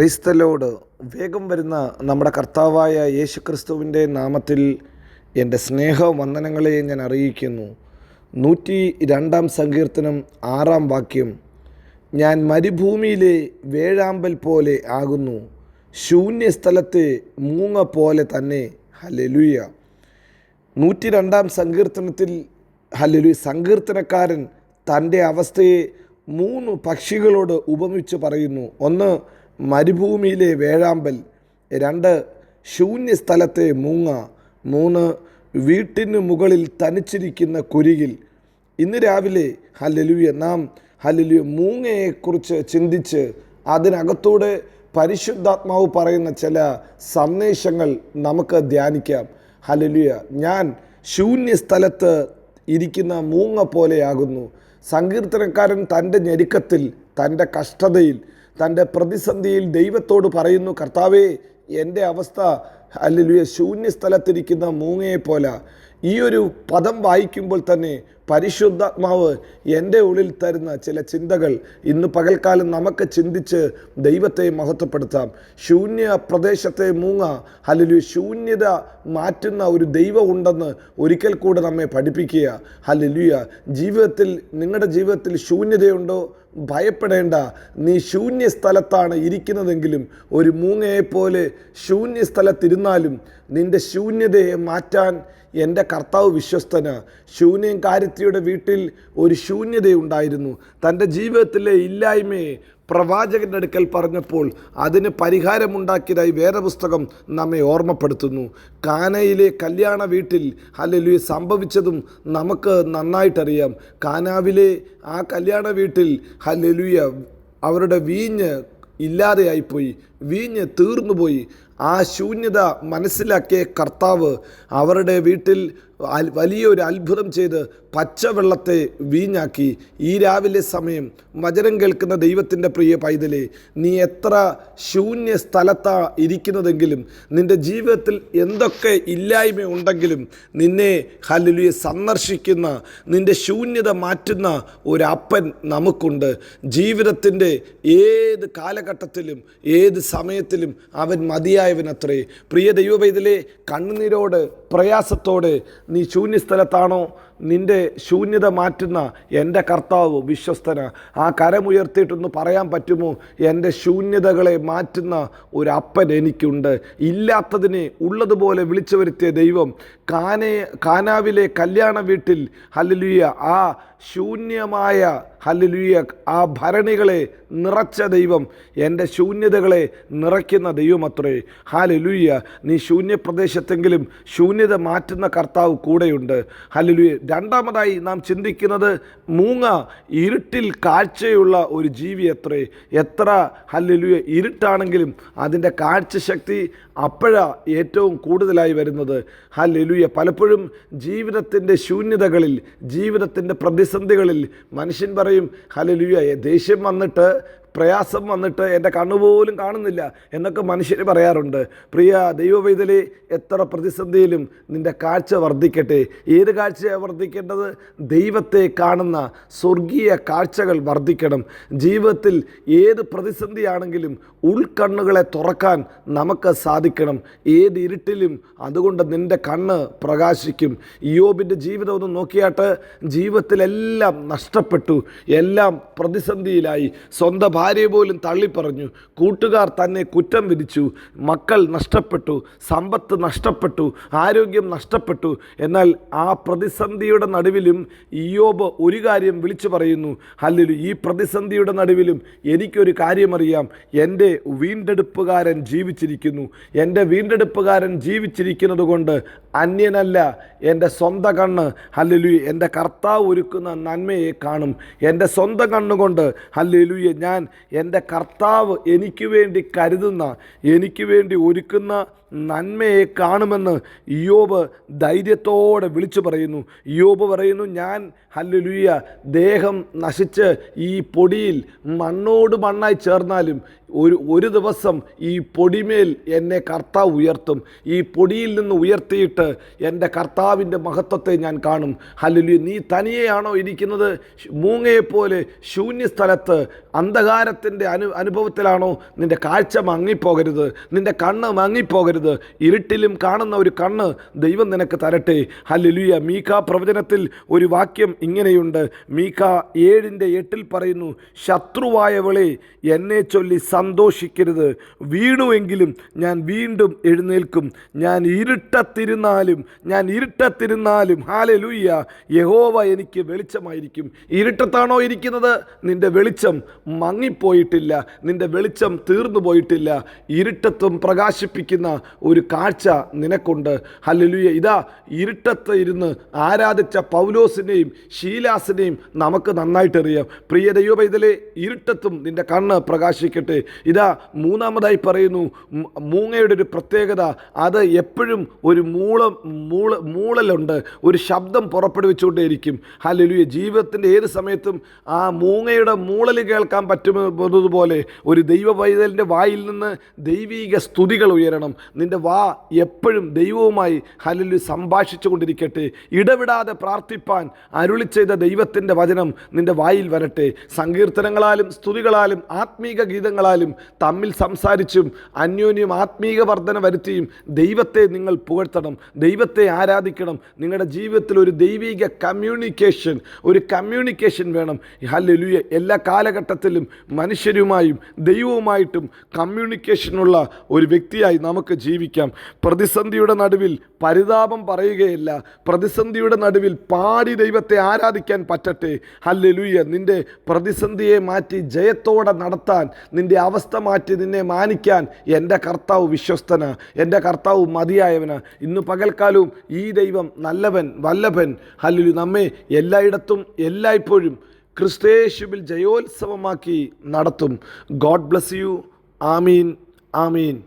ക്രൈസ്തലോട് വേഗം വരുന്ന നമ്മുടെ കർത്താവായ യേശു ക്രിസ്തുവിന്റെ നാമത്തിൽ എന്റെ സ്നേഹവന്ദനങ്ങളെ ഞാൻ അറിയിക്കുന്നു. നൂറ്റി രണ്ടാം സങ്കീർത്തനം ആറാം വാക്യം. ഞാൻ മരുഭൂമിയിലെ വേഴാമ്പൽ പോലെ ആകുന്നു. ശൂന്യസ്ഥലത്തെ മൂങ്ങ പോലെ തന്നെ. ഹലലുയ നൂറ്റി രണ്ടാം സങ്കീർത്തനത്തിൽ ഹല്ലേലൂയ. സങ്കീർത്തനക്കാരൻ തന്റെ അവസ്ഥയെ മൂന്ന് പക്ഷികളോട് ഉപമിച്ച് പറയുന്നു. ഒന്ന് മരുഭൂമിയിലെ വേഴാമ്പൽ. രണ്ട് ശൂന്യസ്ഥലത്തെ മൂങ്ങ. മൂന്ന് വീട്ടിന് മുകളിൽ തനിച്ചിരിക്കുന്ന കുരുകിൽ. ഇന്ന് രാവിലെ ഹല്ലലുയ നാം ഹല്ലലുയ മൂങ്ങയെക്കുറിച്ച് ചിന്തിച്ച് അതിനകത്തൂടെ പരിശുദ്ധാത്മാവ് പറയുന്ന ചില സന്ദേശങ്ങൾ നമുക്ക് ധ്യാനിക്കാം. ഹലലുയ ഞാൻ ശൂന്യ സ്ഥലത്ത് ഇരിക്കുന്ന മൂങ്ങ പോലെയാകുന്നു. സങ്കീർത്തനക്കാരൻ തന്റെ ഞെരുക്കത്തിൽ തന്റെ കഷ്ടതയിൽ തന്റെ പ്രതിസന്ധിയിൽ ദൈവത്തോട് പറയുന്നു കർത്താവേ എന്റെ അവസ്ഥ ഹല്ലേലൂയ ശൂന്യ സ്ഥലത്തിരിക്കുന്ന മൂങ്ങയെ പോലെ ഈ ഒരു പദം വായിക്കുമ്പോൾ തന്നെ പരിശുദ്ധാത്മാവ് എന്റെ ഉള്ളിൽ തരുന്ന ചില ചിന്തകൾ ഇന്ന് പകൽക്കാലം നമുക്ക് ചിന്തിച്ച് ദൈവത്തെ മഹത്വപ്പെടുത്താം. ശൂന്യ പ്രദേശത്തെ മൂങ്ങ അല്ലെങ്കിൽ ശൂന്യത മാറ്റുന്ന ഒരു ദൈവം ഉണ്ടെന്ന് ഒരിക്കൽ കൂടെ നമ്മെ പഠിപ്പിക്കുക. ഹല്ലേലൂയ ജീവിതത്തിൽ നിങ്ങളുടെ ജീവിതത്തിൽ ശൂന്യതയുണ്ടോ? ഭയപ്പെടേണ്ട. നീ ശൂന്യ സ്ഥലത്താണ് ഇരിക്കുന്നതെങ്കിലും ഒരു മൂങ്ങയെപ്പോലെ ശൂന്യ സ്ഥലത്തിരുന്നാലും നിന്റെ ശൂന്യതയെ മാറ്റാൻ എന്റെ കർത്താവ് വിശ്വസ്തന് ശൂന്യം കാര്യത്തിയുടെ വീട്ടിൽ ഒരു ശൂന്യതയുണ്ടായിരുന്നു. തന്റെ ജീവിതത്തിലെ ഇല്ലായ്മയെ പ്രവാചകന്റെ അടുക്കൽ പറഞ്ഞപ്പോൾ അതിന് പരിഹാരമുണ്ടാക്കിയതായി വേറെ പുസ്തകം നമ്മെ ഓർമ്മപ്പെടുത്തുന്നു. കാനയിലെ കല്യാണ വീട്ടിൽ അല്ലെങ്കിൽ സംഭവിച്ചതും നമുക്ക് നന്നായിട്ടറിയാം. കാനാവിലെ ആ കല്യാണ വീട്ടിൽ ഹല്ലേലൂയ അവരുടെ വീഞ്ഞ് ഇല്ലാതെയായിപ്പോയി. വീഞ്ഞ് തീർന്നുപോയി. ആ ശൂന്യത മനസ്സിലാക്കിയ കർത്താവ് അവരുടെ വീട്ടിൽ വലിയൊരു അത്ഭുതം ചെയ്ത് പച്ചവെള്ളത്തെ വീഞ്ഞാക്കി. ഈ രാവിലെ സമയം വചനം കേൾക്കുന്ന ദൈവത്തിന്റെ പ്രിയ പൈതലേ നീ എത്ര ശൂന്യ സ്ഥലത്താ ഇരിക്കുന്നതെങ്കിലും നിന്റെ ജീവിതത്തിൽ എന്തൊക്കെ ഇല്ലായ്മ ഉണ്ടെങ്കിലും നിന്നെ ഹല്ലുലിയെ സന്ദർശിക്കുന്ന നിന്റെ ശൂന്യത മാറ്റുന്ന ഒരു അപ്പൻ നമുക്കുണ്ട്. ജീവിതത്തിന്റെ ഏത് കാലഘട്ടത്തിലും ഏത് സമയത്തിലും അവൻ മതിയായവനത്രേ പ്രിയ ദൈവപൈതലെ കണ്ണുനീരോട് പ്രയാസത്തോടെ നീ ശൂന്യസ്ഥലത്താണോ? നിന്റെ ശൂന്യത മാറ്റുന്ന എന്റെ കർത്താവ് വിശ്വസ്തന. ആ കരമുയർത്തിയിട്ടൊന്ന് പറയാൻ പറ്റുമോ? എന്റെ ശൂന്യതകളെ മാറ്റുന്ന ഒരു അപ്പൻ എനിക്കുണ്ട്. ഇല്ലാത്തതിനെ ഉള്ളതുപോലെ വിളിച്ചു വരുത്തിയ ദൈവം കാനേ കാനാവിലെ കല്യാണ വീട്ടിൽ ഹല്ലുലിയ ആ ശൂന്യമായ ഹല്ലുലിയ ആ ഭരണികളെ നിറച്ച ദൈവം എന്റെ ശൂന്യതകളെ നിറയ്ക്കുന്ന ദൈവമത്രേ. ഹാലലുയ്യ നീ ശൂന്യപ്രദേശത്തെങ്കിലും ശൂന്യത മാറ്റുന്ന കർത്താവ് കൂടെയുണ്ട്. ഹല്ലുലിയ. രണ്ടാമതായി നാം ചിന്തിക്കുന്നത് മൂങ്ങ ഇരുട്ടിൽ കാഴ്ചയുള്ള ഒരു ജീവി എത്രേ? എത്ര ഹല്ലുലിയ ഇരുട്ടാണെങ്കിലും അതിന്റെ കാഴ്ചശക്തി അപ്പോഴാണ് ഏറ്റവും കൂടുതലായി വരുന്നത്. ഹല്ലുലിയ. പലപ്പോഴും ജീവിതത്തിന്റെ ശൂന്യതകളിൽ ജീവിതത്തിന്റെ പ്രതിസന്ധികളിൽ മനുഷ്യൻ പറയും ഹലലുയ ദേഷ്യം വന്നിട്ട് പ്രയാസം വന്നിട്ട് എന്റെ കണ്ണുപോലും കാണുന്നില്ല എന്നൊക്കെ മനുഷ്യർ പറയാറുണ്ട്. പ്രിയ ദൈവവൈതലി എത്ര പ്രതിസന്ധിയിലും നിന്റെ കാഴ്ച വർദ്ധിക്കട്ടെ. ഏത് കാഴ്ചയാണ് വർദ്ധിക്കേണ്ടത്? ദൈവത്തെ കാണുന്ന സ്വർഗീയ കാഴ്ചകൾ വർദ്ധിക്കണം. ജീവിതത്തിൽ ഏത് പ്രതിസന്ധിയാണെങ്കിലും ഉൾക്കണ്ണുകളെ തുറക്കാൻ നമുക്ക് സാധിക്കണം. ഏത് ഇരുട്ടിലും അതുകൊണ്ട് നിന്റെ കണ്ണ് പ്രകാശിക്കും. യോബിന്റെ ജീവിതം ഒന്ന് നോക്കിയാട്ട് ജീവിതത്തിലെല്ലാം നഷ്ടപ്പെട്ടു. എല്ലാം പ്രതിസന്ധിയിലായി. സ്വന്തം ഭാര്യയെ പോലും തള്ളിപ്പറഞ്ഞു. കൂട്ടുകാർ തന്നെ കുറ്റം വിധിച്ചു. മക്കൾ നഷ്ടപ്പെട്ടു. സമ്പത്ത് നഷ്ടപ്പെട്ടു. ആരോഗ്യം നഷ്ടപ്പെട്ടു. എന്നാൽ ആ പ്രതിസന്ധിയുടെ നടുവിലും ഇയോബ് ഒരു കാര്യം വിളിച്ചു പറയുന്നു. അല്ലൊരു ഈ പ്രതിസന്ധിയുടെ നടുവിലും എനിക്കൊരു കാര്യമറിയാം. എന്റെ വീണ്ടെടുപ്പുകാരൻ ജീവിച്ചിരിക്കുന്നു. എന്റെ വീണ്ടെടുപ്പുകാരൻ ജീവിച്ചിരിക്കുന്നത് കൊണ്ട് അന്യനല്ല എന്റെ സ്വന്തം കണ്ണ്. ഹല്ലുലു എന്റെ കർത്താവ് ഒരുക്കുന്ന നന്മയെ കാണും. എന്റെ സ്വന്തം കണ്ണുകൊണ്ട് അല്ലെലുയെ ഞാൻ എന്റെ കർത്താവ് എനിക്ക് വേണ്ടി കരുതുന്ന എനിക്ക് വേണ്ടി ഒരുക്കുന്ന നന്മയെ കാണുമെന്ന് യോബ് ധൈര്യത്തോടെ വിളിച്ചു പറയുന്നു. യോബ് പറയുന്നു ഞാൻ ഹല്ലുലുയ്യ ദേഹം നശിച്ച് ഈ പൊടിയിൽ മണ്ണോട് മണ്ണായി ചേർന്നാലും ഒരു ഒരു ദിവസം ഈ പൊടിമേൽ എന്നെ കർത്താവ് ഉയർത്തും. ഈ പൊടിയിൽ നിന്ന് ഉയർത്തിയിട്ട് എന്റെ കർത്താവിന്റെ മഹത്വത്തെ ഞാൻ കാണും. ഹല്ലുലു നീ തനിയെയാണോ ഇരിക്കുന്നത്? മൂങ്ങയെപ്പോലെ ശൂന്യ സ്ഥലത്ത് അന്ധകാരത്തിന്റെ അനു അനുഭവത്തിലാണോ? നിന്റെ കാഴ്ച മങ്ങിപ്പോകരുത്. നിന്റെ കണ്ണ് മങ്ങിപ്പോകരുത്. ഇരുട്ടിലും കാണുന്ന ഒരു കണ്ണ് ദൈവം നിനക്ക് തരട്ടെ. ഹല്ലുലുയ. മീക്ക പ്രവചനത്തിൽ ഒരു വാക്യം ഇങ്ങനെയുണ്ട്. മീക്ക ഏഴിന്റെ എട്ടിൽ പറയുന്നു ശത്രുവായവളെ എന്നെ ചൊല്ലി സന്തോഷിക്കരുത്. വീണുവെങ്കിലും ഞാൻ വീണ്ടും എഴുന്നേൽക്കും. ഞാൻ ഇരുട്ടത്തിരുന്നാലും ഞാൻ ഇരുട്ടത്തിരുന്നാലും. ഹാലലുയ്യ ലൂയ്യ യഹോവ എനിക്ക് വെളിച്ചമായിരിക്കും. ഇരുട്ടത്താണോ ഇരിക്കുന്നത്? നിന്റെ വെളിച്ചം മങ്ങിപ്പോയിട്ടില്ല. നിന്റെ വെളിച്ചം തീർന്നു പോയിട്ടില്ല ഇരുട്ടത്തും പ്രകാശിപ്പിക്കുന്ന ഒരു കാഴ്ച നിനക്കുണ്ട്. ഹല്ലേലൂയ. ഇതാ ഇരുട്ടത്ത് ഇരുന്ന് ആരാധിച്ച പൗലോസിനെയും ശീലാസിനെയും നമുക്ക് നന്നായിട്ടറിയാം പ്രിയ ദൈവപൈതലെ ഇരുട്ടത്തും നിന്റെ കണ്ണ് പ്രകാശിക്കട്ടെ. ഇതാ മൂന്നാമതായി പറയുന്നു മൂങ്ങയുടെ ഒരു പ്രത്യേകത അത് എപ്പോഴും ഒരു മൂളം മൂള മൂളലുണ്ട്. ഒരു ശബ്ദം പുറപ്പെടുവിച്ചുകൊണ്ടേയിരിക്കും. ഹല്ലേലൂയ. ജീവിതത്തിന്റെ ഏത് സമയത്തും ആ മൂങ്ങയുടെ മൂളൽ കേൾക്കാൻ പറ്റുന്നതുപോലെ ഒരു ദൈവ പൈതലിന്റെ വായിൽ നിന്ന് ദൈവീക സ്തുതികൾ ഉയരണം. നിന്റെ വാ എപ്പോഴും ദൈവവുമായി ഹല്ലേലൂയ സംഭാഷിച്ചു കൊണ്ടിരിക്കട്ടെ ഇടവിടാതെ പ്രാർത്ഥിപ്പാൻ അരുളി ചെയ്ത ദൈവത്തിന്റെ വചനം നിന്റെ വായിൽ വരട്ടെ. സങ്കീർത്തനങ്ങളാലും സ്തുതികളാലും ആത്മീക ഗീതങ്ങളാലും തമ്മിൽ സംസാരിച്ചും അന്യോന്യം ആത്മീക വർധന വരുത്തിയും ദൈവത്തെ നിങ്ങൾ പുകഴ്ത്തണം. ദൈവത്തെ ആരാധിക്കണം. നിങ്ങളുടെ ജീവിതത്തിൽ ഒരു ദൈവിക കമ്മ്യൂണിക്കേഷൻ ഒരു കമ്മ്യൂണിക്കേഷൻ വേണം. ഹല്ലേലൂയ. എല്ലാ കാലഘട്ടത്തിലും മനുഷ്യരുമായും ദൈവവുമായിട്ടും കമ്മ്യൂണിക്കേഷനുള്ള ഒരു വ്യക്തിയായി നമുക്ക് ജീവിക്കാം പ്രതിസന്ധിയുടെ നടുവിൽ പരിതാപം പറയുകയില്ല. പ്രതിസന്ധിയുടെ നടുവിൽ പാടി ദൈവത്തെ ആരാധിക്കാൻ പറ്റട്ടെ. ഹല്ലേലൂയ. നിന്റെ പ്രതിസന്ധിയെ മാറ്റി ജയത്തോടെ നടത്താൻ നിന്റെ അവസ്ഥ മാറ്റി നിന്നെ മാനിക്കാൻ എന്റെ കർത്താവ് വിശ്വസ്തന. എന്റെ കർത്താവ് മതിയായവന്. ഇന്ന് പകൽക്കാലവും ഈ ദൈവം നല്ലവൻ വല്ലഭൻ. ഹല്ലുലു നമ്മെ എല്ലായിടത്തും എല്ലായ്പ്പോഴും ക്രിസ്തേശുവിൽ ജയോത്സവമാക്കി നടത്തും. God bless you. Amin. Amin.